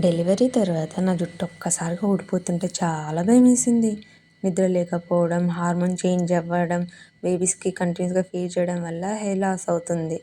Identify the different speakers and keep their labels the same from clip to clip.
Speaker 1: Delivery తర్వాత నా జుట్టు ఒక్కసారిగా ఊడిపోతుంటే చాలా భయమేసింది. నిద్ర లేకపోవడం హార్మోన్ చేంజ్ అవ్వడం బేబీస్కి కంటిన్యూస్గా ఫీడ్ చేయడం వల్ల హెయిర్ లాస్ అవుతుంది.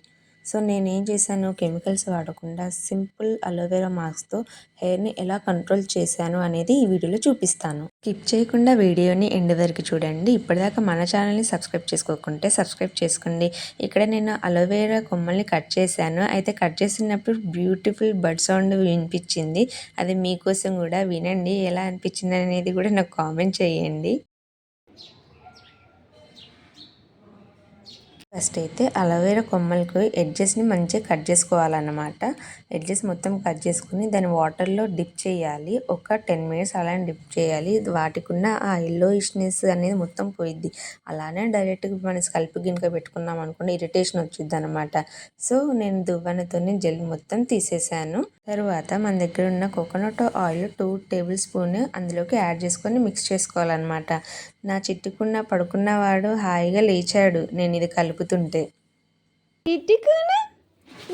Speaker 1: సో నేనేం చేశాను కెమికల్స్ వాడకుండా సింపుల్ అలోవెరా మాస్క్తో హెయిర్ని ఎలా కంట్రోల్ చేశాను అనేది ఈ వీడియోలో చూపిస్తాను. స్కిప్ చేయకుండా వీడియోని ఎండ్ వరకు చూడండి. ఇప్పటిదాకా మన ఛానల్ని సబ్స్క్రైబ్ చేసుకోకుంటే సబ్స్క్రైబ్ చేసుకోండి. ఇక్కడ నేను అలోవెరా కొమ్మల్ని కట్ చేశాను. అయితే కట్ చేసినప్పుడు బ్యూటిఫుల్ బర్డ్ సౌండ్ వినిపించింది. అది మీకోసం కూడా వినండి. ఎలా అనిపించింది అనేది కూడా నాకు కామెంట్ చేయండి. ఫస్ట్ అయితే అలోవెరా కొమ్మలకు ఎడ్జెస్ని మంచిగా కట్ చేసుకోవాలన్నమాట. ఎడ్జెస్ మొత్తం కట్ చేసుకుని దాన్ని వాటర్లో డిప్ చేయాలి. ఒక టెన్ మినిట్స్ అలానే డిప్ చేయాలి. వాటికి ఉన్న ఆ ఇష్నెస్ అనేది మొత్తం పోయిద్ది. అలానే డైరెక్ట్గా మన స్కల్ప్ గినక పెట్టుకున్నాం అనుకుంటే ఇరిటేషన్ వచ్చింది అనమాట సో నేను దువ్వనతోనే జెల్ మొత్తం తీసేసాను. తర్వాత మన దగ్గర ఉన్న coconut oil two tablespoon అందులోకి యాడ్ చేసుకొని మిక్స్ చేసుకోవాలన్నమాట. నా చిట్టుకున్న పడుకున్నవాడు హాయిగా లేచాడు. నేను ఇది కలుపు కలుపుతుంటే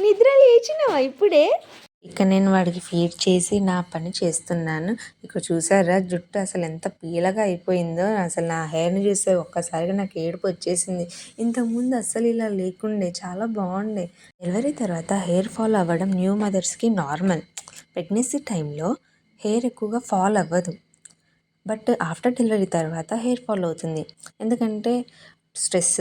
Speaker 2: నిద్ర లేచినావా ఇప్పుడే?
Speaker 1: ఇక నేను వాడికి ఫీడ్ చేసి నా పని చేస్తున్నాను. ఇక్కడ చూసారా జుట్టు అసలు ఎంత పీలగా అయిపోయిందో అసలు నా హెయిర్ని చూస్తే ఒక్కసారిగా నాకు ఏడుపు వచ్చేసింది. ఇంతకుముందు అస్సలు ఇలా లేకుండే చాలా బాగుండే. డెలివరీ తర్వాత హెయిర్ ఫాల్ అవ్వడం న్యూ మదర్స్కి నార్మల్ ప్రెగ్నెన్సీ టైంలో హెయిర్ ఎక్కువగా ఫాల్ అవ్వదు. బట్ ఆఫ్టర్ డెలివరీ తర్వాత హెయిర్ ఫాల్ అవుతుంది. ఎందుకంటే స్ట్రెస్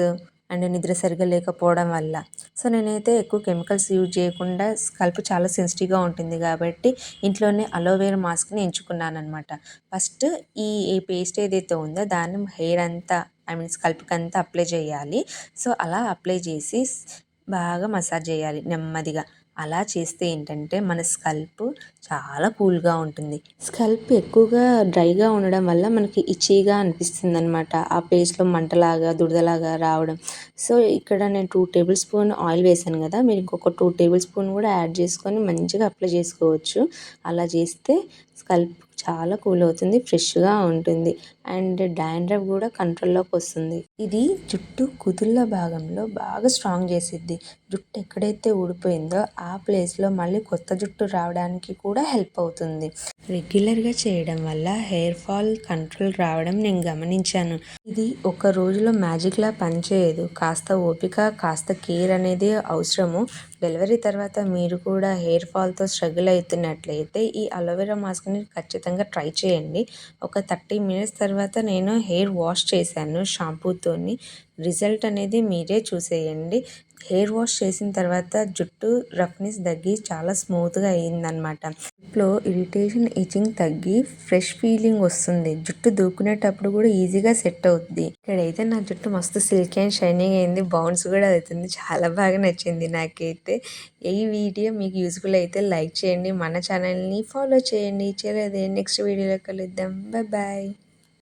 Speaker 1: అండ్ నిద్ర సరిగా లేకపోవడం వల్ల. సో నేనైతే ఎక్కువ కెమికల్స్ యూజ్ చేయకుండా స్కల్ప్ చాలా సెన్సిటివ్గా ఉంటుంది కాబట్టి ఇంట్లోనే అలోవేరా మాస్క్ని ఎంచుకున్నాను అనమాట ఫస్ట్ ఈ పేస్ట్ ఏదైతే ఉందో దాన్ని హెయిర్ అంతా ఐ మీన్ స్కల్ప్కి అంతా అప్లై చేయాలి. సో అలా అప్లై చేసి బాగా మసాజ్ చేయాలి నెమ్మదిగా. అలా చేస్తే ఏంటంటే మన స్కల్ప్ చాలా కూల్గా ఉంటుంది. స్కల్ప్ ఎక్కువగా డ్రైగా ఉండడం వల్ల మనకి ఇచ్చీగా అనిపిస్తుంది అనమాట ఆ ప్లేస్లో మంటలాగా దురదలాగా రావడం. సో ఇక్కడ నేను టూ టేబుల్ స్పూన్ ఆయిల్ వేసాను కదా మీరు ఇంకొక టూ టేబుల్ స్పూన్ కూడా యాడ్ చేసుకొని మంచిగా అప్లై చేసుకోవచ్చు. అలా చేస్తే స్కల్ప్ చాలా కూల్ అవుతుంది ఫ్రెష్గా ఉంటుంది. అండ్ డాండ్రఫ్ కూడా కంట్రోల్లోకి వస్తుంది. ఇది జుట్టు కుదుళ్ళ భాగంలో బాగా స్ట్రాంగ్ చేసిద్ది. జుట్టు ఎక్కడైతే ఊడిపోయిందో ఆ ప్లేస్లో మళ్ళీ కొత్త జుట్టు రావడానికి కూడా హెల్ప్ అవుతుంది. రెగ్యులర్గా చేయడం వల్ల హెయిర్ ఫాల్ కంట్రోల్ రావడం నేను గమనించాను. ఇది ఒక రోజులో మ్యాజిక్లా పనిచేయదు. కాస్త ఓపిక కాస్త కేర్ అనేది అవసరము. డెలివరీ తర్వాత మీరు కూడా హెయిర్ ఫాల్తో స్ట్రగుల్ అవుతున్నట్లయితే ఈ అలోవెరా మాస్క్ని ఖచ్చితంగా ట్రై చేయండి. ఒక థర్టీ మినిట్స్ తర్వాత నేను హెయిర్ వాష్ చేశాను షాంపూతోని. రిజల్ట్ అనేది మీరే చూసేయండి. హెయిర్ వాష్ చేసిన తర్వాత జుట్టు రఫ్నెస్ తగ్గి చాలా స్మూత్గా అయ్యిందనమాట జుట్టులో ఇరిటేషన్ ఇచింగ్ తగ్గి ఫ్రెష్ ఫీలింగ్ వస్తుంది. జుట్టు దూకునేటప్పుడు కూడా ఈజీగా సెట్ అవుతుంది ఇక్కడైతే నా జుట్టు మస్తు సిల్కీ అండ్ షైనింగ్ అయింది. బౌన్స్ కూడా అవుతుంది. చాలా బాగా నచ్చింది నాకైతే. ఈ వీడియో మీకు యూస్ఫుల్ అయితే లైక్ చేయండి మన ఛానల్ని ఫాలో చేయండి. చేయలేదే నెక్స్ట్ వీడియోలో కలుద్దాం. Bye bye